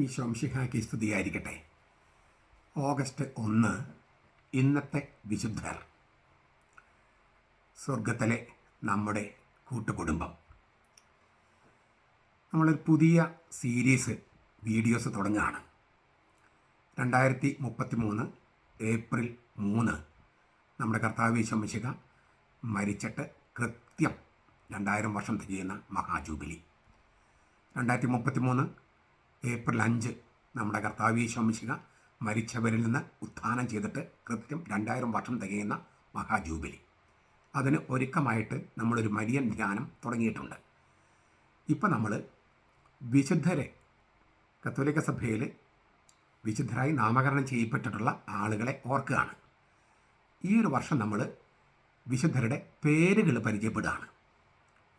ഈ ശംഷിഹാക്കി സ്തുതിയായിരിക്കട്ടെ ഓഗസ്റ്റ് ഒന്ന് ഇന്നത്തെ വിശുദ്ധർ സ്വർഗത്തിലെ നമ്മുടെ കൂട്ടുകുടുംബം നമ്മളൊരു പുതിയ സീരീസ് വീഡിയോസ് തുടങ്ങുകയാണ് രണ്ടായിരത്തി മുപ്പത്തി മൂന്ന് ഏപ്രിൽ മൂന്ന് നമ്മുടെ കർത്താവ് ശംശിക മരിച്ചിട്ട് കൃത്യം രണ്ടായിരം വർഷം തികയുന്ന മഹാജൂബിലി രണ്ടായിരത്തി മുപ്പത്തി മൂന്ന് ഏപ്രിൽ അഞ്ച് നമ്മുടെ കർത്താവ് ശമിശിക മരിച്ചവരിൽ നിന്ന് ഉത്ഥാനം ചെയ്തിട്ട് കൃത്യം രണ്ടായിരം വർഷം തികയുന്ന മഹാജൂബിലി അതിന് ഒരുക്കമായിട്ട് നമ്മളൊരു മരിയൻ ധ്യാനം തുടങ്ങിയിട്ടുണ്ട് ഇപ്പം നമ്മൾ വിശുദ്ധരെ കത്തോലിക്ക സഭയിൽ വിശുദ്ധരായി നാമകരണം ചെയ്യപ്പെട്ടിട്ടുള്ള ആളുകളെ ഓർക്കുകയാണ് ഈ ഒരു വർഷം നമ്മൾ വിശുദ്ധരുടെ പേരുകൾ പരിചയപ്പെടുകയാണ്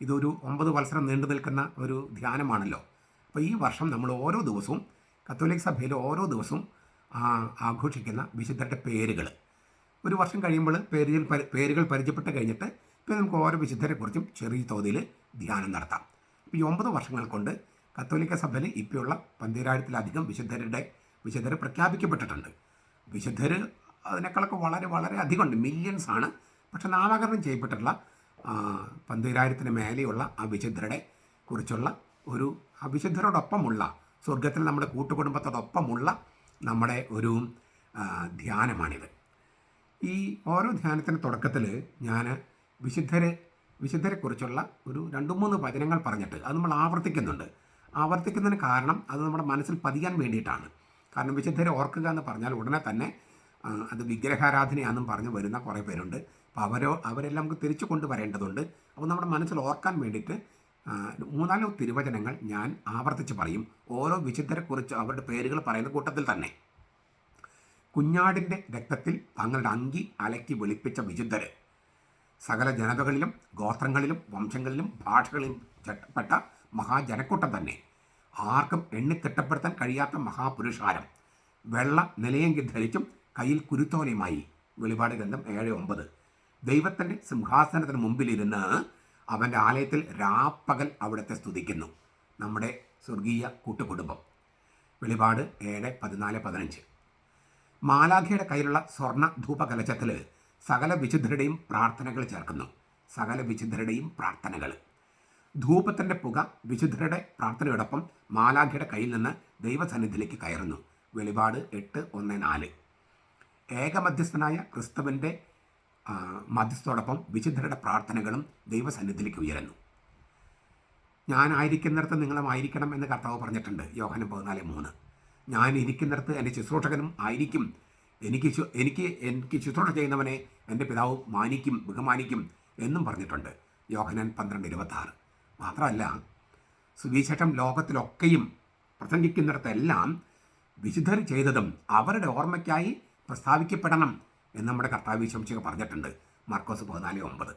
ഇതൊരു ഒമ്പത് മത്സരം നീണ്ടു നിൽക്കുന്ന ഒരു ധ്യാനമാണല്ലോ അപ്പോൾ ഈ വർഷം നമ്മൾ ഓരോ ദിവസവും കത്തോലിക് സഭയിൽ ഓരോ ദിവസവും ആഘോഷിക്കുന്ന വിശുദ്ധരുടെ പേരുകൾ ഒരു വർഷം കഴിയുമ്പോൾ പേരുകൾ പേരുകൾ പരിചയപ്പെട്ട് കഴിഞ്ഞിട്ട് ഇപ്പോൾ നമുക്ക് ഓരോ വിശുദ്ധരെക്കുറിച്ചും ചെറിയ തോതിൽ ധ്യാനം നടത്താം ഈ ഒമ്പത് വർഷങ്ങൾ കൊണ്ട് കത്തോലിക്ക സഭയിൽ ഇപ്പോഴുള്ള പന്തിരായിരത്തിലധികം വിശുദ്ധരുടെ വിശുദ്ധർ പ്രഖ്യാപിക്കപ്പെട്ടിട്ടുണ്ട് വിശുദ്ധർ അതിനേക്കാളൊക്കെ വളരെ വളരെ അധികമുണ്ട് മില്യൺസ് ആണ് പക്ഷെ നാമകരണം ചെയ്യപ്പെട്ടിട്ടുള്ള പന്തിരായിരത്തിന് മേലെയുള്ള ആ വിശുദ്ധരുടെ കുറിച്ചുള്ള ഒരു വിശുദ്ധരോടൊപ്പമുള്ള സ്വർഗത്തിൽ നമ്മുടെ കൂട്ടുകുടുംബത്തോടൊപ്പമുള്ള നമ്മുടെ ഒരു ധ്യാനമാണിത് ഈ ഓരോ ധ്യാനത്തിൻ്റെ തുടക്കത്തിൽ ഞാൻ വിശുദ്ധരെ വിശുദ്ധരെക്കുറിച്ചുള്ള ഒരു രണ്ട് മൂന്ന് വചനങ്ങൾ പറഞ്ഞിട്ട് അത് നമ്മൾ ആവർത്തിക്കുന്നുണ്ട് ആവർത്തിക്കുന്നതിന് കാരണം അത് നമ്മുടെ മനസ്സിൽ പതിയാൻ വേണ്ടിയിട്ടാണ് കാരണം വിശുദ്ധരെ ഓർക്കുക എന്ന് പറഞ്ഞാൽ ഉടനെ തന്നെ അത് വിഗ്രഹാരാധനയാണെന്നും പറഞ്ഞ് വരുന്ന കുറേ പേരുണ്ട് അപ്പോൾ അവരോ അവരെല്ലാം നമുക്ക് തിരിച്ചു കൊണ്ടുവരേണ്ടതുണ്ട് അപ്പോൾ നമ്മുടെ മനസ്സിൽ ഓർക്കാൻ വേണ്ടിയിട്ട് മൂന്നാലോ തിരുവചനങ്ങൾ ഞാൻ ആവർത്തിച്ച് പറയും ഓരോ വിശുദ്ധരെക്കുറിച്ച് അവരുടെ പേരുകൾ പറയുന്ന കൂട്ടത്തിൽ തന്നെ കുഞ്ഞാടിൻ്റെ രക്തത്തിൽ തങ്ങളുടെ അങ്കി അലക്കി വെളുപ്പിച്ച വിശുദ്ധർ സകല ജനതകളിലും ഗോത്രങ്ങളിലും വംശങ്ങളിലും ഭാഷകളിലും ചട്ടപ്പെട്ട മഹാജനക്കൂട്ടം തന്നെ ആർക്കും എണ്ണിത്തിട്ടപ്പെടുത്താൻ കഴിയാത്ത മഹാപുരുഷാരം വെള്ള നിലയെങ്കിൽ ധരിച്ചും കയ്യിൽ കുരുത്തോലയുമായി വെളിപാട് ഗ്രന്ഥം ഏഴ് ഒമ്പത് ദൈവത്തിൻ്റെ സിംഹാസനത്തിന് മുമ്പിലിരുന്ന് അവൻ്റെ ആലയത്തിൽ രാപ്പകൽ അവിടുത്തെ സ്തുതിക്കുന്നു നമ്മുടെ സ്വർഗീയ കൂട്ടുകുടുംബം വെളിപാട് ഏഴ് പതിനാല് പതിനഞ്ച് മാലാഖയുടെ കയ്യിലുള്ള സ്വർണ്ണ ധൂപകലശത്തിൽ സകല വിശുദ്ധരുടെയും പ്രാർത്ഥനകൾ ചേർക്കുന്നു സകല വിശുദ്ധരുടെയും പ്രാർത്ഥനകൾ ധൂപത്തിൻ്റെ പുക വിശുദ്ധരുടെ പ്രാർത്ഥനയോടൊപ്പം മാലാഖയുടെ കയ്യിൽ നിന്ന് ദൈവസന്നിധിയിലേക്ക് കയറുന്നു വെളിപാട് എട്ട് ഒന്ന് നാല് ഏകമധ്യസ്ഥനായ ക്രിസ്തുവിൻ്റെ മധ്യസ്ഥോടൊപ്പം വിശുദ്ധരുടെ പ്രാർത്ഥനകളും ദൈവസന്നിധിയിലേക്ക് ഉയരുന്നു ഞാനായിരിക്കുന്നിടത്ത് നിങ്ങളും ആയിരിക്കണം എന്ന് കർത്താവ് പറഞ്ഞിട്ടുണ്ട് യോഹനം പതിനാല് മൂന്ന് ഞാൻ ഇരിക്കുന്നിടത്ത് എൻ്റെ ശുശ്രൂഷകനും ആയിരിക്കും എനിക്ക് എനിക്ക് എനിക്ക് ശുശ്രൂഷ ചെയ്യുന്നവനെ എൻ്റെ പിതാവ് മാനിക്കും ബഹുമാനിക്കും എന്നും പറഞ്ഞിട്ടുണ്ട് യോഹനൻ പന്ത്രണ്ട് ഇരുപത്താറ് മാത്രമല്ല സുവിശേഷം ലോകത്തിലൊക്കെയും പ്രസംഗിക്കുന്നിടത്തെല്ലാം വിശുദ്ധർ ചെയ്തതും അവരുടെ ഓർമ്മയ്ക്കായി പ്രസ്താവിക്കപ്പെടണം എന്ന് നമ്മുടെ കർത്താവ് വിശംസിക പറഞ്ഞിട്ടുണ്ട് മാർക്കോസ് പതിനാല് ഒമ്പത്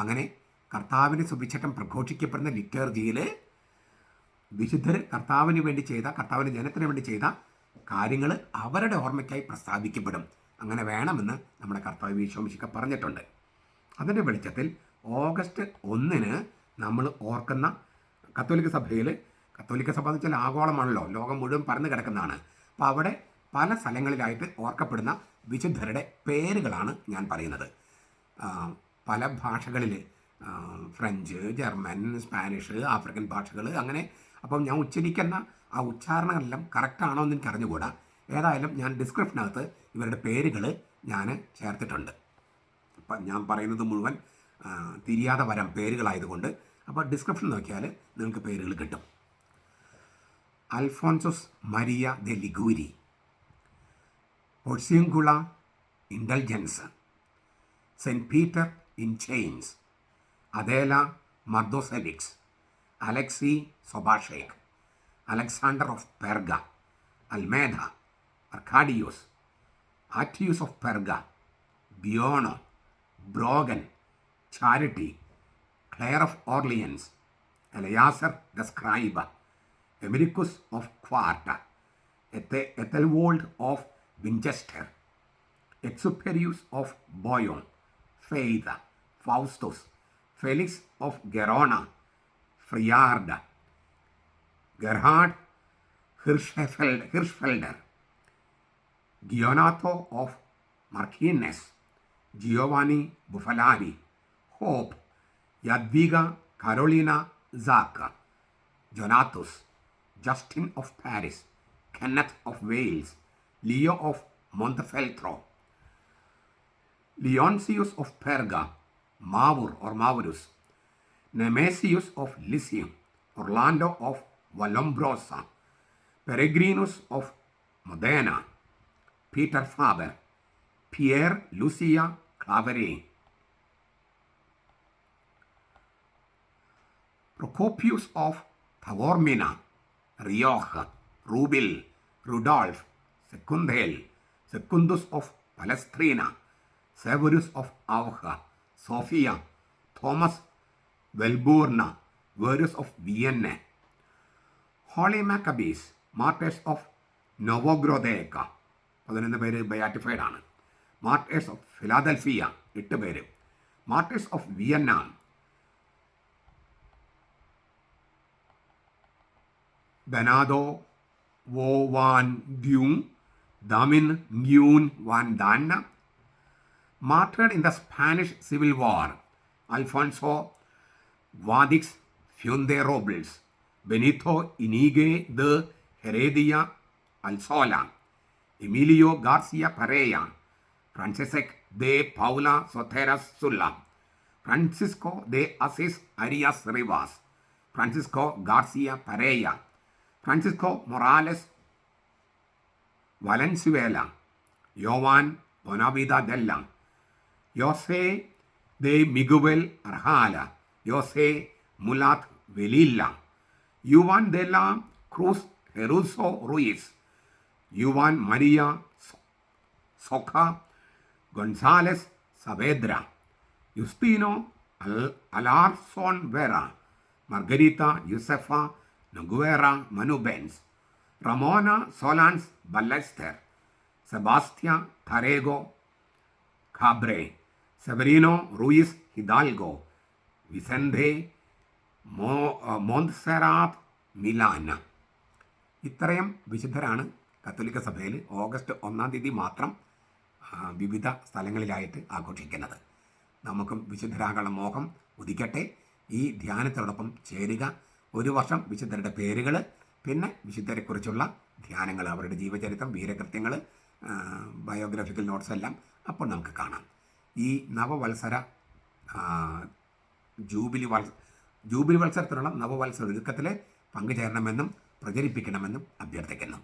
അങ്ങനെ കർത്താവിനെ സുവിശേഷം പ്രഘോഷിക്കപ്പെടുന്ന ലിറ്റർജിയിൽ വിശുദ്ധർ കർത്താവിന് വേണ്ടി ചെയ്ത കർത്താവിൻ്റെ ജനത്തിന് വേണ്ടി ചെയ്ത കാര്യങ്ങൾ അവരുടെ ഓർമ്മയ്ക്കായി പ്രസ്താവിക്കപ്പെടും അങ്ങനെ വേണമെന്ന് നമ്മുടെ കർത്താവ് വിശ്വംശിക്ക പറഞ്ഞിട്ടുണ്ട് അതിൻ്റെ വെളിച്ചത്തിൽ ഓഗസ്റ്റ് ഒന്നിന് നമ്മൾ ഓർക്കുന്ന കത്തോലിക്ക സഭയിൽ കത്തോലിക്ക സഭ എന്ന് വെച്ചാൽ ആഗോളമാണല്ലോ ലോകം മുഴുവൻ പറന്ന് കിടക്കുന്നതാണ് അപ്പോൾ അവിടെ പല സ്ഥലങ്ങളിലായിട്ട് ഓർക്കപ്പെടുന്ന വിശുദ്ധരുടെ പേരുകളാണ് ഞാൻ പറയുന്നത് പല ഭാഷകളിൽ ഫ്രഞ്ച് ജർമ്മൻ സ്പാനിഷ് ആഫ്രിക്കൻ ഭാഷകൾ അങ്ങനെ അപ്പം ഞാൻ ഉച്ചരിക്കുന്ന ആ ഉച്ചാരണങ്ങളെല്ലാം കറക്റ്റാണോ എന്ന് എനിക്ക് അറിഞ്ഞുകൂടാ ഏതായാലും ഞാൻ ഡിസ്ക്രിപ്ഷനകത്ത് ഇവരുടെ പേരുകൾ ഞാൻ ചേർത്തിട്ടുണ്ട് അപ്പം ഞാൻ പറയുന്നത് മുഴുവൻ തിരിയാതെ വരാം പേരുകളായതുകൊണ്ട് അപ്പോൾ ഡിസ്ക്രിപ്ഷൻ നോക്കിയാൽ നിങ്ങൾക്ക് പേരുകൾ കിട്ടും Alphonsus Maria de Liguori for singular indulgence. St. Peter in Chains, Adela Mardosevix, Alexei Sobashek, Alexander of Perga, Almeida, Arcadius, Atius of Perga, Biono, Brogan, Charity, Claire of Orleans, Eleazar the Scribe, Emericus of Quarta, Ethelwold of Winchester, Exuperius of Boyon, Feida, Faustus, Felix of Gerona, Friarda, Gerhard Hirschfeld, Hirschfelder, Giovanotto of Marquines, Giovanni Buffalari, Hope, Yadviga Carolina Zaka, Jonatus, Justin of Paris, Kenneth of Wales, Leo of Montefeltro, Leontius of Perga, Mavur or Mavurus, Nemesius of Lycium, Orlando of Vallombrosa, Peregrinus of Modena, Peter Faber, Pierre Lucia Claverie, Procopius of Taormina, Rioja, Rubil, Rudolf, Secundel Secundus of Palestrina Severus of ആവഹ Sophia Thomas വെൽബൂർണ Verus of Vienna holy Maccabees martyrs of Novogrodek പതിനൊന്ന് പേര് beatified ആണ് martyrs of Philadelphia എട്ട് പേര് martyrs of Vienna Bernardo Vo Van Duong Damin Nguyen Van martyred in the Spanish Civil War, Alfonso Vadix Fionde Robles, Benito Inigue de Heredia Alzola, Emilio Garcia Perea, Francesc de Paula Soteras Sulla, Francisco de Asis Arias Rivas, Francisco Garcia Perea, Francisco Morales Valenzuela Juan Bonavita della Jose de Miguel Rahala Jose Mulat Velilla Juan della Cruz Heruzo Ruiz Juan Maria Sojo Gonzalez Saavedra Justino al Alarcon Vera Margarita Josefa നഗുവേറ മനുബെൻസ് റമോന സോലാൻസ് Ballester സെബാസ്റ്റ്യ തരേഗോ ഖാബ്രെ Severino Ruiz Hidalgo Vicente മോ മോന്ത്സെറാത്ത് മിലാന ഇത്രയും വിശുദ്ധരാണ് കത്തോലിക്ക സഭയിൽ August ഒന്നാം തീയതി മാത്രം വിവിധ സ്ഥലങ്ങളിലായിട്ട് ആഘോഷിക്കുന്നത് നമുക്കും വിശുദ്ധരാകാനുള്ള മോഹം ഉദിക്കട്ടെ ഈ ധ്യാനത്തോടൊപ്പം ചേരുക ഒരു വർഷം വിശുദ്ധരുടെ പേരുകൾ പിന്നെ വിശുദ്ധരെക്കുറിച്ചുള്ള ധ്യാനങ്ങൾ അവരുടെ ജീവചരിത്രം വീരകൃത്യങ്ങൾ ബയോഗ്രാഫിക്കൽ നോട്ട്സ് എല്ലാം അപ്പോൾ നമുക്ക് കാണാം ഈ നവവത്സര ജൂബിലി വത്സ ജൂബിലി വത്സരത്തിനുള്ള നവവത്സര ഒരുക്കത്തിൽ പങ്കുചേരണമെന്നും പ്രചരിപ്പിക്കണമെന്നും അഭ്യർത്ഥിക്കുന്നു